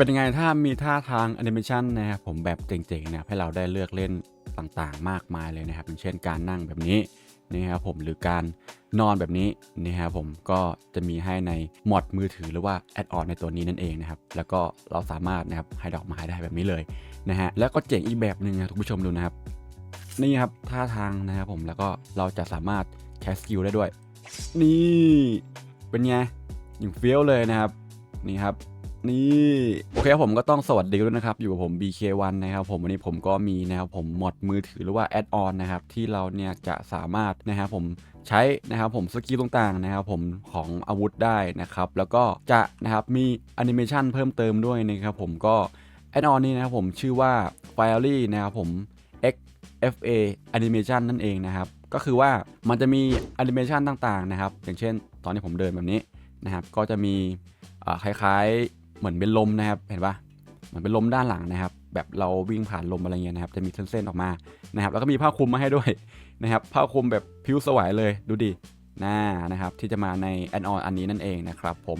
เป็นยังไงถ้ามีท่าทางแอนิเมชันนะครับผมแบบเจ๋งๆนะครับให้เราได้เลือกเล่นต่างๆ มากมายเลยนะครับอย่างเช่นการนั่งแบบนี้นะครับผมหรือการนอนแบบนี้นะครับผมก็จะมีให้ในมอดมือถือหรือว่าแอดออนในตัวนี้นั่นเองนะครับแล้วก็เราสามารถนะครับให้ดอกไม้ได้แบบนี้เลยนะฮะแล้วก็เจ๋งอีกแบบหนึ่งนะทุกผู้ชมดูนะครับนี่ครับท่าทางนะครับผมแล้วก็เราจะสามารถใช้สกิลได้ด้วย นี่เป็นไงอย่างเฟี้ยวเลยนะครับนี่ครับ นี่โอเคผมก็ต้องสวัสดีด้วยนะครับ อยู่กับผม BK1 นะครับผมวันนี้ผมก็มีนะครับผมมอดมือถือหรือว่าแอดออนนะครับที่เราเนี่ยจะสามารถนะครับผมใช้นะครับผมสกิลต่างๆนะครับผมของอาวุธได้นะครับ แล้วก็จะนะครับมีแอนิเมชันเพิ่มเติมด้วยนะครับผมก็แอดออนนี้นะครับผมชื่อว่า Fiery นะครับผม X FA Animation นั่นเองนะครับ ก็คือว่ามันจะมีแอนิเมชันต่างๆนะครับ อย่างเช่น ตอนที่ผมเดินแบบนี้นะครับ ก็จะมีคล้ายๆ เหมือนเป็นลมนะครับเห็นปะเหมือนเป็นลมด้านหลังนะครับ แบบเราวิ่งผ่านลมอะไรเงี้ยนะครับจะมีเส้นๆออกมานะครับ แล้วก็มีผ้าคลุมมาให้ด้วยนะครับผ้าคลุมแบบผิวสวยเลยดูดิหน้านะครับที่จะมาในแอนออนอันนี้นั่นเองนะครับผม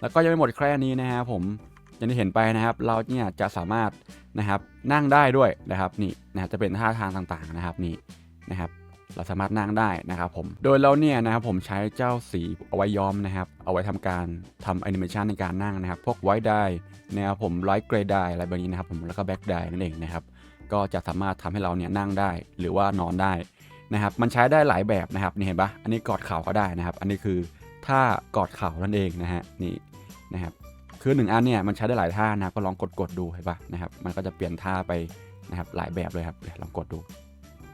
แล้วก็ยังไม่หมดแค่นี้นะครับผมอย่างที่เห็นไปนะครับ เราเนี่ยจะสามารถนะครับนั่งได้ด้วยนะครับนี่นะครับจะเป็นท่าทางต่างๆนะครับนี่นะครับ เราสามารถนั่งได้นะครับผม โดยเราเนี่ยนะครับผมใช้เจ้าสีเอาไว้ย้อมนะครับ เอาไว้ทำการทำแอนิเมชันในการนั่งนะครับ พวกไวท์ได้นะครับผมไลท์เกรย์ได้อะไรแบบนี้นะครับผม แล้วก็แบ็กได้นั่นเองนะครับ ก็จะสามารถทำให้เราเนี่ยนั่งได้หรือว่านอนได้นะครับ มันใช้ได้หลายแบบนะครับ นี่เห็นปะอันนี้กอดเข่าก็ได้นะครับ อันนี้คือท่ากอดเข่านั่นเองนะฮะ นี่นะครับ คือหนึ่งอันเนี่ยมันใช้ได้หลายท่านะ ก็ลองกดกดๆดูเห็นปะนะครับ มันก็จะเปลี่ยนท่าไปนะครับหลายแบบเลยครับลองกดดู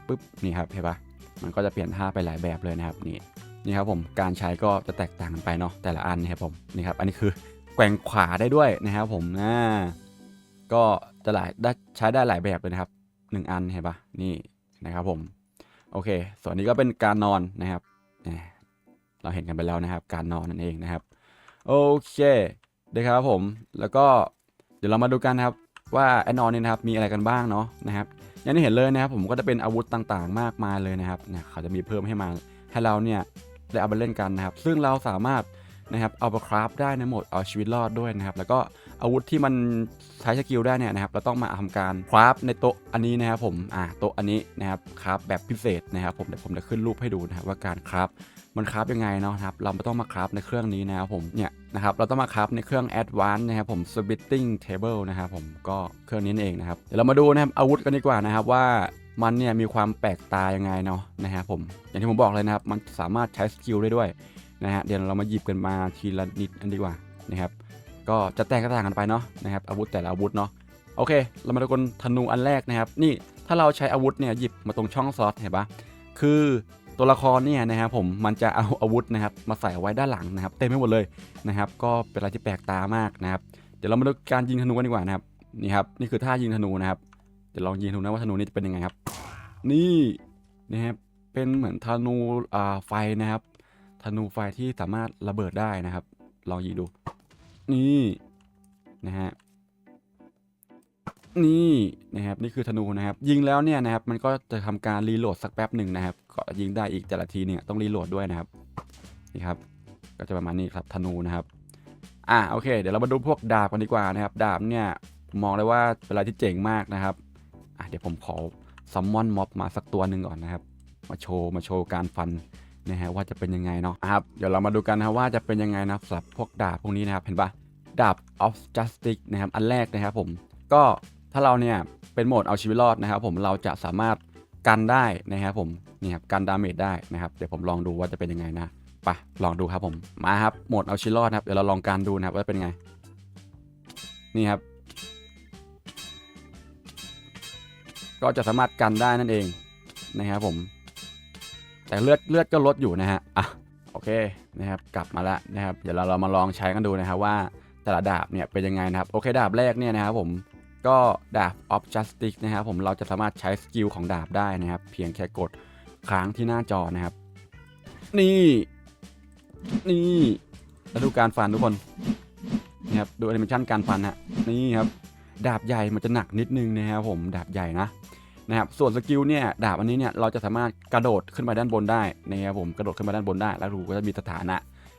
ปุ๊บ นี่ครับเห็นปะ มันก็จะเปลี่ยนท่าไปหลายแบบเลยนะครับนี่นี่ครับผมการใช้ก็จะแตกต่างกันไปเนาะแต่ละอันนะครับผมนี่ครับอันนี้คือแกว่งขวาได้ด้วยนะครับผมอ่าก็จะหลายได้ใช้ได้หลายแบบเลยนะครับหนึ่งอันเห็นปะนี่นะครับผมโอเค ส่วนนี้ก็เป็นการนอนนะครับอ่าเราเห็นกันไปแล้วนะครับ การนอนนั่นเองนะครับโอเคนะครับผมแล้วก็เดี๋ยวเรามาดูกันนะครับว่าแอนนอนเนี่ยนะครับมีอะไรกันบ้างเนาะนะครับ อย่างที่เห็นเลยนะครับผมก็จะเป็นอาวุธต่างๆ มากมายเลยนะครับเนี่ยเขาจะมีเพิ่มให้มาให้เราเนี่ยได้เอาไปเล่นกันนะครับ ซึ่งเราสามารถนะครับเอาไปคราฟได้ในโหมดเอาชีวิตรอดด้วยนะครับ แล้วก็อาวุธที่มันใช้สกิลได้เนี่ยนะครับเราต้องมาทำการคราฟในโต๊ะอันนี้นะครับผมอ่าโต๊ะอันนี้นะครับคราฟแบบพิเศษนะครับผมเดี๋ยวผมจะขึ้นรูปให้ดูนะครับว่าการคราฟ มันคราฟยังไงเนาะครับเราไม่ต้องมาคราฟในเครื่องนี้นะครับผมเนี่ยนะครับเราต้องมาคราฟในเครื่อง Advanced นะครับผม Splitting Table นะครับผมก็เครื่องนี้เองนะครับเดี๋ยวเรามาดูนะครับอาวุธกันดีกว่านะครับว่ามันเนี่ยมีความแปลกตายังไงเนาะนะครับผมอย่างที่ผมบอกเลยนะครับมันสามารถใช้สกิลได้ด้วยนะฮะเดี๋ยวเรามาหยิบกันมาทีละนิดอันดีกว่านะครับก็จะแตกต่างกันไปเนาะนะครับอาวุธแต่ละอาวุธเนาะโอเค เรามาดูกันธนูอันแรกนะครับ นี่ถ้าเราใช้อาวุธเนี่ยหยิบมาตรงช่องซอสเห็นปะคือ ตัวละครเนี่ยนะครับผมมันจะเอาอาวุธนะครับมาใส่ไว้ด้านหลังนะครับ เต็มไปหมดเลยนะครับ ก็เป็นอะไรที่แปลกตามากนะครับ เดี๋ยวเรามาดูการยิงธนูกันดีกว่านะครับนี่ครับนี่คือท่ายิงธนูนะครับเดี๋ยวลองยิงธนูนะว่าธนูนี้จะเป็นยังไงครับ นี่นะครับเป็นเหมือนธนูอ่าไฟนะครับธนูไฟที่สามารถระเบิดได้นะครับ ลองยิงดู นี่นะฮะ นี่นะครับนี่คือธนูนะครับ ยิงแล้วเนี่ยนะครับมันก็จะทำการรีโหลดสักแป๊บหนึ่งนะครับก็ยิงได้อีกแต่ละทีเนี่ยต้องรีโหลดด้วยนะครับนี่ครับ ก็จะประมาณนี้ครับธนูนะครับอะโอเค เดี๋ยวเรามาดูพวกดาบกันดีกว่านะครับ ดาบเนี่ยมองเลยว่าเป็นอะไรที่เจ๋งมากนะครับอะเดี๋ยวผมขอซัมมอนม็อบมาสักตัวหนึ่งก่อนนะครับ มาโชว์มาโชว์การฟันนะฮะว่าจะเป็นยังไงเนาะอะครับเดี๋ยวเรามาดูกันนะว่าจะเป็นยังไงนะสำหรับพวกดาบพวกนี้นะครับเห็นปะดาบ of justice นะครับอันแรกนะครับผมก็ ถ้าเราเนี่ยเป็นโหมดเอาชีวิตรอดนะครับ ผมเราจะสามารถกันได้นะครับผมนี่ครับกันดาเมจได้นะครับเดี๋ยวผมลองดูว่าจะเป็นยังไงนะไปลองดูครับผมมาครับโหมดเอาชีวิตรอดครับเดี๋ยวเราลองการดูนะครับว่าเป็นยังไง นี่ครับ ก็จะสามารถกันได้นั่นเองนะครับผม แต่เลือดเลือดก็ลดอยู่นะฮะอะโอเคนะครับกลับมาแล้วนะครับ เดี๋ยวเราเรามาลองใช้กันดูนะครับว่าแต่ละดาบเนี่ยเป็นยังไงนะครับ โอเคดาบแรกเนี่ยนะครับผม ก็ดาบ of justice นะครับผมเราจะสามารถใช้สกิลของดาบได้นะครับ เพียงแค่กดค้างที่หน้าจอนะครับ นี่ นี่แล้วดูการฟันทุกคนนี่ครับดูแอนิเมชันการฟันฮะนี่ครับดาบใหญ่มันจะหนักนิดนึงนะครับผมดาบใหญ่นะนะครับส่วนสกิลเนี่ยดาบอันนี้เนี่ยเราจะสามารถกระโดดขึ้นไปด้านบนได้นะครับผมกระโดดขึ้นไปด้านบนได้ แล้วดูก็จะมีสถานะ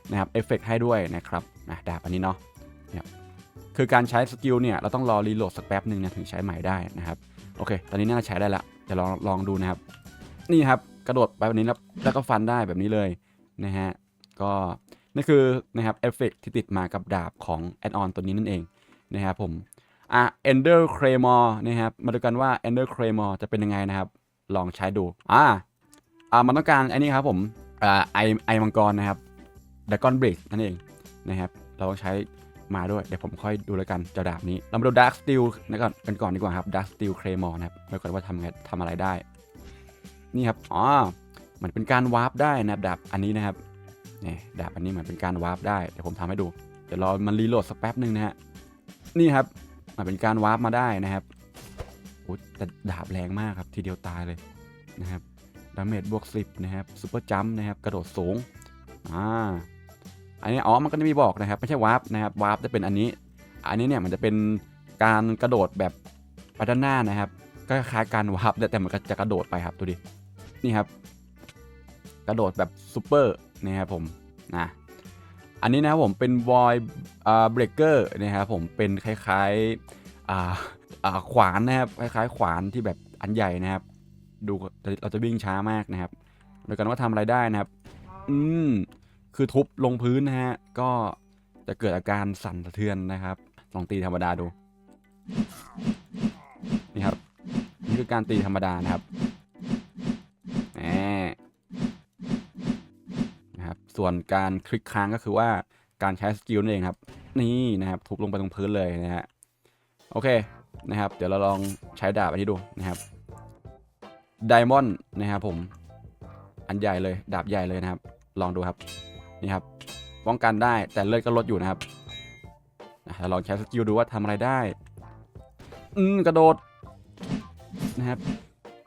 นะครับเอฟเฟกให้ด้วยนะครับนะดาบอันนี้เนาะนะครับ คือการใช้สกิลเนี่ยเราต้องรอรีโหลดสักแป๊บหนึ่งเนี่ยถึงใช้ใหม่ได้นะครับโอเค ตอนนี้น่าจะใช้ได้ละจะลองลองดูนะครับ นี่ครับกระโดดไปแบบนี้แล้วแล้วก็ฟันได้แบบนี้เลยนะฮะก็นี่คือนะครับเอฟเฟกที่ติดมากับดาบของแอดออนตัวนี้นั่นเองนะครับผมอะ Ender Claymore นะครับมาดูกันว่า Ender Claymore จะเป็นยังไงนะครับ ลองใช้ดูอ่าอ่ามันต้องการอ้นี่ครับผมอ่าไอไอมังกรนะครับ Dragon Blade นั่นเองนะครับเราต้องใช้ มาด้วย เดี๋ยวผมค่อยดูแล้วกันเจ้าดาบนี้ เรามาดู Dark Steel นะก่อนกันก่อนดีกว่าครับ Dark Steel Claymore นะครับแล้วกันว่าทำไงทำอะไรได้ นี่ครับอ๋อเหมือนเป็นการวาร์ปได้นะครับดาบอันนี้นะครับนี่ดาบอันนี้เหมือนเป็นการวาร์ปได้เดี๋ยวผมทำให้ดูเดี๋ยวรอมันรีโหลดสักแป๊บหนึ่งนะฮะนี่ครับมันเป็นการวาร์ปมาได้นะครับโอ้แต่ดาบแรงมากครับทีเดียวตายเลยนะครับดาเมจบวก10นะครับซูเปอร์จัมป์นะครับกระโดดสูงอ่า อันนี้อ๋อมันก็จะมีบอกนะครับไม่ใช่วาร์ปนะครับวาร์ปจะเป็นอันนี้ อันนี้เนี่ยมันจะเป็นการกระโดดแบบไปด้านหน้านะครับ ก็คล้ายการวาร์ปแต่แต่มันก็จะกระโดดไปครับดูดินี่ครับ กระโดดแบบซูเปอร์นะครับผมนะอันนี้นะครับผมเป็น void อ่า breaker นะครับผมเป็นคล้ายๆอ่าอ่าขวานนะครับคล้ายๆ ขวานที่แบบอันใหญ่นะครับ ดูเราจะวิ่งช้ามากนะครับ โดยกันว่าทำอะไรได้นะครับ อืม คือทุบลงพื้นนะฮะ ก็จะเกิดอาการสั่นสะเทือนนะครับลองตีธรรมดาดู นี่ครับ นี่คือการตีธรรมดานะครับแหมนะครับ ส่วนการคลิกค้างก็คือว่าการใช้สกิลนั่นเองครับ นี่นะครับ ทุบลงไปตรงพื้นเลยนะฮะ โอเคนะครับ เดี๋ยวเราลองใช้ดาบอันนี้ดูนะครับไดมอนด์นะครับผม อันใหญ่เลย ดาบใหญ่เลยนะครับ ลองดูครับ นี่ครับป้องกันได้แต่เลือดก็ลดอยู่นะครับอะเราลองใช้สกิลดูว่าทำอะไรได้ อืมกระโดดนะครับ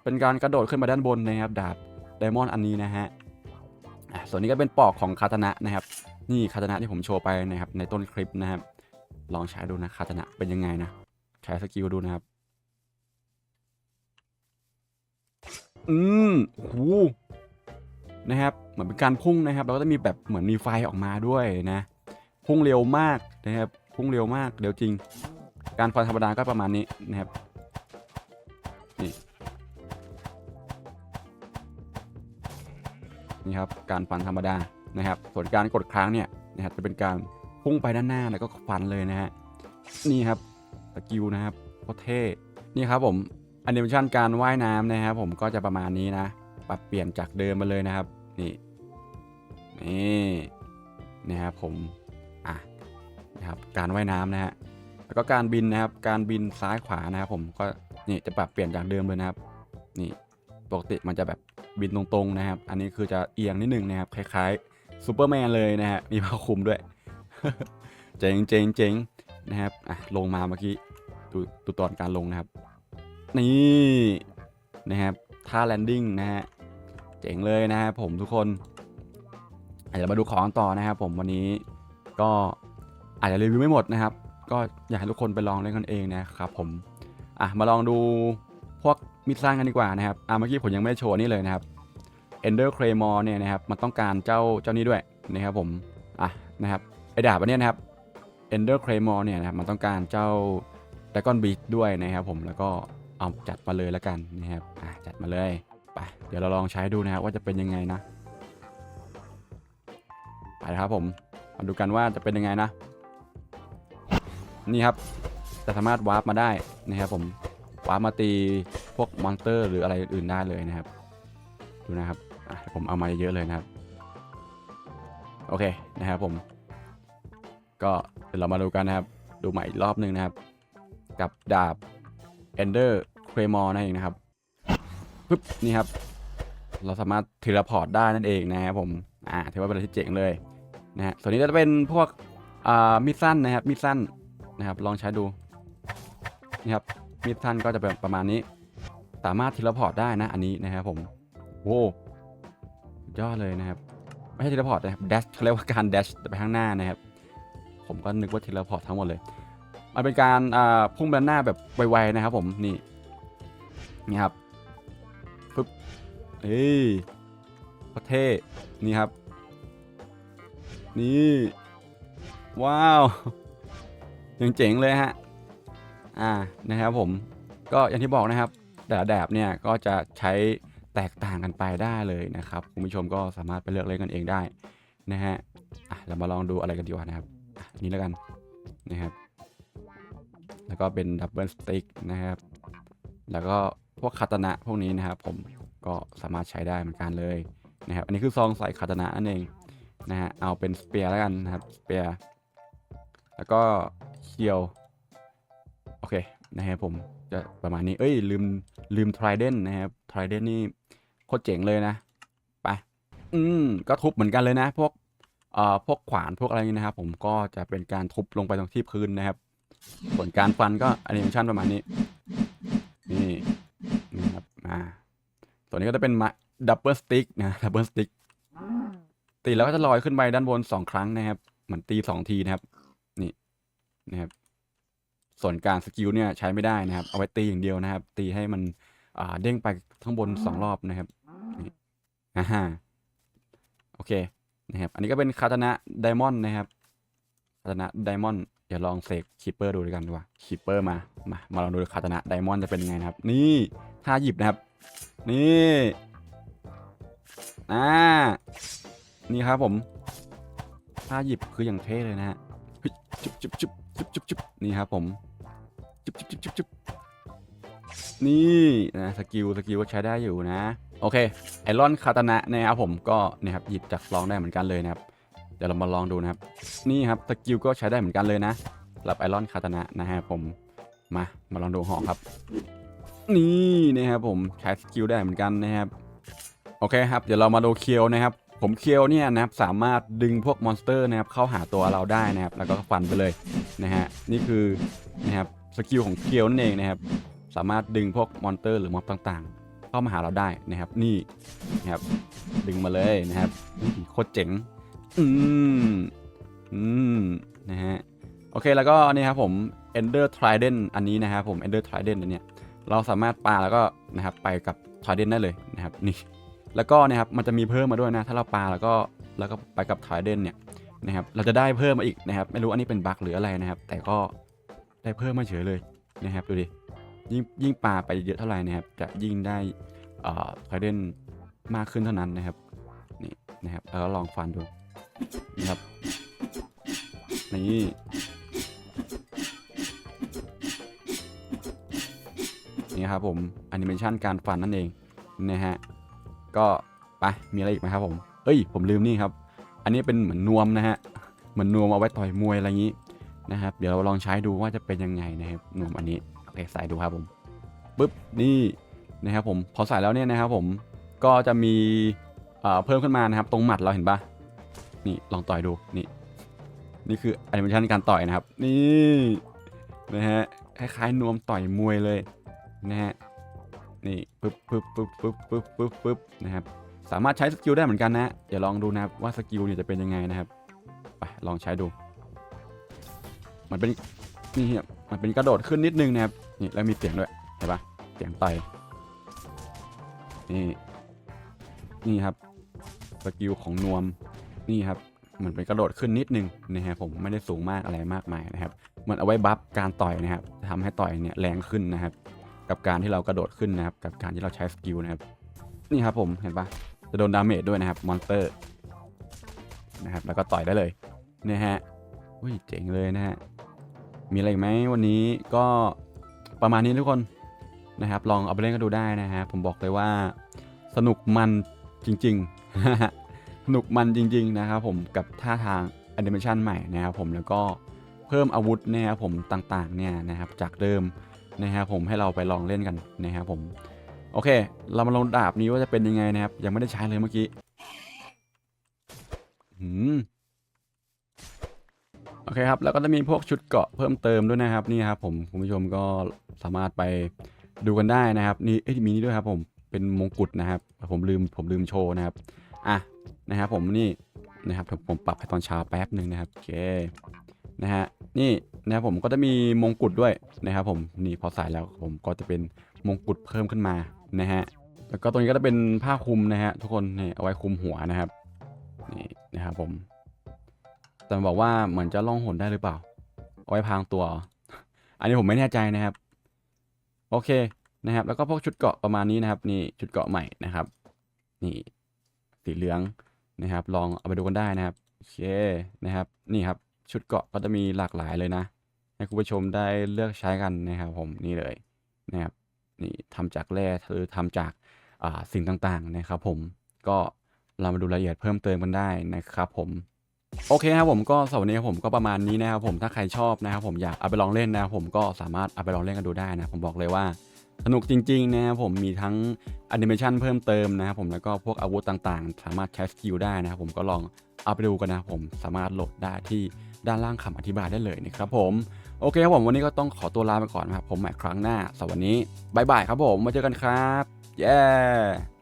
เป็นการกระโดดขึ้นมาด้านบนนะครับ ดาบไดมอนด์อันนี้นะฮะอะส่วนนี้ก็เป็นปอกของคาตานะนะครับ นี่คาตานะที่ผมโชว์ไปนะครับ ในต้นคลิปนะครับ ลองใช้ดูนะคาตานะเป็นยังไงนะ ใช้สกิลดูนะครับ อืมโอ้โห นะครับ เหมือนเป็นการพุ่งนะครับแล้วก็จะมีแบบเหมือนมีไฟออกมาด้วยนะ พุ่งเร็วมากนะครับ พุ่งเร็วมากเร็วจริง การฟันธรรมดาก็ประมาณนี้นะครับนี่นี่ครับ การฟันธรรมดานะครับ ส่วนการกดค้างเนี่ยนะครับจะเป็นการพุ่งไปด้านหน้าแล้วก็ฟันเลยนะฮะนี่ครับสกิลนะครับโคตรเท่นี่ครับผมแอนิเมชันการว่ายน้ำนะครับผมก็จะประมาณนี้นะ ปรับเปลี่ยนจากเดิมมาเลยนะครับ นี่นี่นะครับผมอะนะครับการว่ายน้ำนะฮะแล้วก็การบินนะครับการบินซ้ายขวานะครับผมก็นี่จะปรับเปลี่ยนจากเดิมเลยนะครับนี่ปกติมันจะแบบบินตรงๆนะครับ อันนี้คือจะเอียงนิดนึงนะครับคล้ายๆซูเปอร์แมนเลยนะฮะมีผ้าคลุมด้วยเจ๋งเจ๋งเจ๋งนะครับอะลงมาเมื่อกี้ดูดูตอนการลงนะครับ นี่นะครับท่าแลนดิ้งนะฮะ เจ๋งเลยนะครับผมทุกคนอาจจะมาดูของต่อนะครับ ผมวันนี้ก็อาจจะรีวิวไม่หมดนะครับ ก็อยากให้ทุกคนไปลองเล่นกันเองนะครับผมอะมาลองดูพวกมิดสร้างกันดีกว่านะครับอะเมื่อกี้ผมยังไม่ได้โชว์นี่เลยนะครับ Ender Claymore เนี่ยนะครับมันต้องการเจ้าเจ้านี้ด้วยนะครับผมอะนะครับไอดาบอันนี้นะครับ Ender Claymore เนี่ยนะครับมันต้องการเจ้า Dragon Beast ด้วยนะครับผมแล้วก็เอาจัดมาเลยแล้วกันนะครับอะจัดมาเลย ไปเดี๋ยวเราลองใช้ดูนะครับว่าจะเป็นยังไงนะ ไปครับผมมาดูกันว่าจะเป็นยังไงนะ นี่ครับจะสามารถวาร์ปมาได้นะครับผมวาร์ปมาตีพวกมอนสเตอร์หรืออะไรอื่นได้เลยนะครับ ดูนะครับผมเอามาเยอะเลยนะครับ โอเคนะครับผม ก็เดี๋ยวเรามาดูกันนะครับ ดูใหม่อีกรอบหนึ่งนะครับ กับดาบ Ender Claymore นั่นเองนะครับ ปึ๊บนี่ครับ เราสามารถเทเลพอร์ตได้นั่นเองนะครับผมอ่าถือว่าเป็นอะไรที่เจ๋งเลยนะฮะส่วนนี้จะเป็นพวกอ่ามิดสั้นนะครับมิดสั้นนะครับ ลองใช้ดูนี่ครับมิดสั้นก็จะเป็นประมาณนี้ สามารถเทเลพอร์ตได้นะอันนี้นะครับผมโว้ยอดเลยนะครับ ไม่ใช่เทเลพอร์ตนะครับ dash เขาเรียกว่าการ dash ไปข้างหน้านะครับ ผมก็นึกว่าเทเลพอร์ตทั้งหมดเลยมันเป็นการอ่าพุ่งไปด้านหน้าแบบไวๆนะครับผมนี่นี่ครับ เอ้ยโคตรเท่นี่ครับ นี่ ว้าวยังเจ๋งเลยฮะ อ่า นะครับผม ก็อย่างที่บอกนะครับ แต่ละแบบเนี่ยก็จะใช้แตกต่างกันไปได้เลยนะครับ คุณผู้ชมก็สามารถไปเลือกเล่นกันเองได้นะฮะ อะ เรามาลองดูอะไรกันดีกว่านะครับ นี้แล้วกันนะครับ แล้วก็เป็นดับเบิลสติ๊กนะครับ แล้วก็พวกคาตนะพวกนี้นะครับผม ก็สามารถใช้ได้เหมือนกันเลยนะครับ อันนี้คือซองใส่คาตนะนั่นเองนะฮะ เอาเป็นสเปียร์แล้วกันนะครับ สเปียร์แล้วก็เคียว โอเคนะครับผมจะประมาณนี้ เอ้ย ลืมลืมทริเดนนะครับทริเดนนี่โคตรเจ๋งเลยนะ ไป อืม ก็ทุบเหมือนกันเลยนะ พวกเอ่อพวกขวานพวกอะไรนี้นะครับ ผมก็จะเป็นการทุบลงไปตรงที่พื้นนะครับส่วนการฟันก็แอนิเมชันประมาณนี้ นี่นี่ครับอ่า ส่วนนี้ก็จะเป็นมาดับเบิลสติ๊กนะดับเบิลสติ๊กตีแล้วก็จะลอยขึ้นไปด้านบนสองครั้งนะครับเหมือนตีสองทีนะครับ นี่นะครับ ส่วนการสกิลเนี่ยใช้ไม่ได้นะครับ เอาไว้ตีอย่างเดียวนะครับ ตีให้มันอ่าเด้งไปข้างบนสองรอบนะครับนี่อ่าฮะโอเคนะครับ อันนี้ก็เป็นคาตานะไดมอนด์นะครับคาตานะไดมอนด์เดี๋ยวลองเสกคิปเปอร์ดูด้วยกันดีกว่าคิปเปอร์มามามาลองดูคาตานะไดมอนด์จะเป็นยังไงนะครับ นี่ท่าหยิบนะครับ นี่อ่านี่ครับผมท่าหยิบคืออย่างเท่เลยนะฮะจุ๊บจุบจุบจุบจุบจุบนี่ครับผมจุบจุบจุบจุบจุบนี่นะสกิลสกิลก็ใช้ได้อยู่นะ โอเคไอรอนคาตานะนะครับผมก็นี่ครับหยิบจากลองได้เหมือนกันเลยนะครับเดี๋ยวเรามาลองดูนะครับ นี่ครับสกิลก็ใช้ได้เหมือนกันเลยนะสำหรับไอรอนคาตานะนะฮะผมมามาลองดูหอครับ นี่นะครับผมใช้สกิลได้เหมือนกันนะครับโอเคครับเดี๋ยวเรามาดูเคียวนะครับ ผมเคียวเนี่ยนะครับสามารถดึงพวกมอนสเตอร์นะครับเข้าหาตัวเราได้นะครับ แล้วก็ฟันไปเลยนะฮะนี่คือนะครับสกิลของเคียวนั่นเองนะครับ สามารถดึงพวกมอนสเตอร์หรือม็อบต่างๆ เข้ามาหาเราได้นะครับ นี่นะครับ ดึงมาเลยนะครับโคตรเจ๋งอืมอืมนะฮะโอเคแล้วก็นี่ครับผม Ender Trident อันนี้นะครับผม Ender Trident อันเนี้ย เราสามารถปาแล้วก็นะครับไปกับทอยเดนได้เลยนะครับนี่แล้วก็นะครับมันจะมีเพิ่มมาด้วยนะถ้าเราปาแล้วก็แล้วก็ไปกับทอยเดนเนี่ยนะครับเราจะได้เพิ่มมาอีกนะครับ ไม่รู้อันนี้เป็นบั๊กหรืออะไรนะครับ แต่ก็ได้เพิ่มมาเฉยเลยนะครับดูดิยิ่งยิ่งปาไปเยอะเท่าไหร่นะครับ จะยิ่งได้เอ่อทอยเดนมากขึ้นเท่านั้นนะครับนี่นะครับแล้วลองฟันดูนะครับนี่ นี่ครับผมแอนิเมชันการฟันนั่นเองนะฮะก็ไปมีอะไรอีกไหมครับผมเอ้ยผมลืมนี่ครับ อันนี้เป็นเหมือนนวมนะฮะเหมือนนวมเอาไว้ต่อยมวยอะไรอย่างนี้นะครับเดี๋ยวเราลองใช้ดูว่าจะเป็นยังไงนะครับนวมอันนี้โอเคใส่ดูครับผมปึ๊บนี่นะครับผมพอใส่แล้วเนี่ยนะครับผมก็จะมีเอ่อเพิ่มขึ้นมานะครับ ตรงหมัดเราเห็นปะนี่ลองต่อยดูนี่นี่คือแอนิเมชันการต่อยนะครับ นี่นะฮะคล้ายๆนวมต่อยมวยเลย นะฮะนี่ปึ๊บปึ๊บปึ๊บปึ๊บปึ๊บปึ๊บปึ๊บนะครับสามารถใช้สกิลได้เหมือนกันนะเดี๋ยวลองดูนะครับว่าสกิลเนี่ยจะเป็นยังไงนะครับไปลองใช้ดู มันเป็นนี่ครับมันเป็นกระโดดขึ้นนิดนึงนะครับนี่แล้วมีเสียงด้วยเห็นปะเสียงไตนี่นี่ครับสกิลของนวมนี่ครับเหมือนเป็นกระโดดขึ้นนิดนึงนะฮะผมไม่ได้สูงมากอะไรมากมายนะครับเหมือนเอาไว้บัฟการต่อยนะครับจะทำให้ต่อยเนี่ยแรงขึ้นนะครับ กับการที่เรากระโดดขึ้นนะครับ กับการที่เราใช้สกิลนะครับ นี่ครับผมเห็นปะจะโดนดาเมจด้วยนะครับมอนสเตอร์นะครับ แล้วก็ต่อยได้เลยนะฮะอุ้ยเจ๋งเลยนะฮะมีอะไรอีกไหมวันนี้ก็ประมาณนี้ทุกคนนะครับ ลองเอาไปเล่นกันดูได้นะฮะผมบอกเลยว่าสนุกมันจริงๆสนุกมันจริง ๆ นะครับผมกับท่าทางแอนิเมชันใหม่นะครับผมแล้วก็เพิ่มอาวุธนะครับผมต่างๆเนี่ยนะครับจากเดิม นะครับผมให้เราไปลองเล่นกันนะครับผมโอเค เรามาลองดาบนี้ว่าจะเป็นยังไงนะครับ ยังไม่ได้ใช้เลยเมื่อกี้หืมโอเคครับแล้วก็จะมีพวกชุดเกาะเพิ่มเติมด้วยนะครับนี่ครับผมคุณผู้ชมก็สามารถไปดูกันได้นะครับนี่เอ้ยมีนี่ด้วยครับ ผมเป็นมงกุฎนะครับ ผมลืมผมลืมโชว์นะครับอะนะครับผมนี่นะครับผมปรับให้ตอนเช้าแป๊บหนึ่งนะครับโอเค นะฮะนี่นะครับผมก็จะมีมงกุฎด้วยนะครับผมนี่พอใส่แล้วผมก็จะเป็นมงกุฎเพิ่มขึ้นมานะฮะแล้วก็ตรงนี้ก็จะเป็นผ้าคลุมนะฮะทุกคนนี่เอาไว้คลุมหัวนะครับนี่นะครับผมแต่บอกว่าเหมือนจะล่องหนได้หรือเปล่าเอาไว้พรางตัว อันนี้ผมไม่แน่ใจนะครับ โอเคนะครับ แล้วก็พวกชุดเกาะประมาณนี้นะครับ นี่ชุดเกาะใหม่นะครับ นี่สีเหลืองนะครับ ลองเอาไปดูกันได้นะครับโอเคนะครับ นี่ครับ ชุดเกาะก็จะมีหลากหลายเลยนะ ให้คุณผู้ชมได้เลือกใช้กันนะครับผมนี่เลยนะครับนี่ทำจากแร่หรือทำจากาสิ่งต่างๆนะครับผมก็เรามาดูรายละเอียดเพิ่มเติมกันได้นะครับผมโอเคครับผมก็สำหรับวันนี้ครับผมก็ประมาณนี้นะครับผมถ้าใครชอบนะครับผมอยากเอาไปลองเล่นนะครับผมก็สามารถเอาไปลองเล่นกันดูได้นะผมบอกเลยว่าสนุกจริงๆนะครับผมมีทั้งแอนิเมชันเพิ่มเติมนะครับผมแล้วก็พวกอาวุธต่างๆ สามารถใช้สกิลได้นะครับผมก็ลองเอาไปดูกันนะครับผมสามารถโหลดได้ที่ ด้านล่างคำอธิบายได้เลยนะครับผม โอเคครับผมวันนี้ก็ต้องขอตัวลาไปก่อนนะครับผมใหม่ครั้งหน้าสวัสดีบายบายครับผมมาเจอกันครับ เย้